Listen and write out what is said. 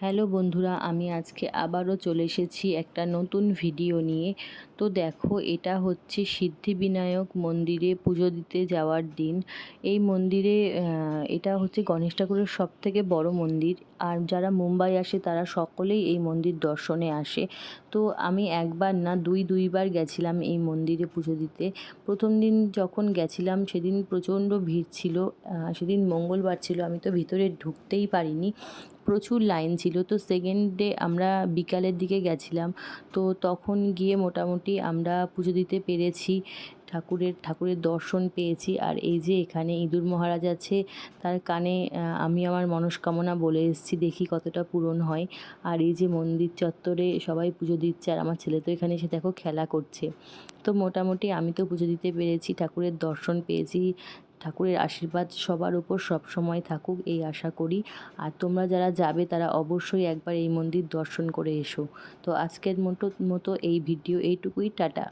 Hello বন্ধুরা, আমি আজকে আবারও চলে এসেছি একটা নতুন ভিডিও নিয়ে। তো দেখো, এটা হচ্ছে সিদ্ধিবিনায়ক মন্দিরে পুজো দিতে যাওয়ার দিন। এই মন্দিরে এটা হচ্ছে গণেশ ঠাকুরের সব থেকে বড় মন্দির। আর যারা মুম্বাই আসে, তারা সকলেই এই মন্দির দর্শনে আসে। তো আমি একবার না, দুই, দুইবার গেছিলাম এই মন্দিরে পুজো দিতে। প্রথম দিন যখন গেছিলাম, সেদিন প্রচণ্ড ভিড় ছিল। সেদিন মঙ্গলবার ছিল, আমি তো ভিতরে ঢুকতেই পারিনি। প্রচুর লাইন ছিল। তো সেকেন্ড ডে আমরা বিকালের দিকে গেছিলাম। তো তখন গিয়ে মোটামুটি আমরা পুজো দিতে পেরেছি। ঠাকুরের ঠাকুরের দর্শন পেয়েছি। আর এই যে এখানে ইঁদুর মহারাজ আছে, তার কানে আমি আমার মনস্কামনা বলে এসেছি, দেখি কতটা পূরণ হয়। আর এই যে মন্দির চত্বরে সবাই পুজো দিচ্ছে, আর আমার ছেলে তো এখানে এসে দেখো খেলা করছে। তো মোটামুটি আমি তো পুজো দিতে পেরেছি, ঠাকুরের দর্শন পেয়েছি। ঠাকুরের আশীর্বাদ সবার উপর সবসময় থাকুক, এই আশা করি। আর তোমরা যারা যাবে, তারা অবশ্যই একবার এই মন্দির দর্শন করে এসো। তো আজকের মতো মতো এই ভিডিও এইটুকুই। টাটা।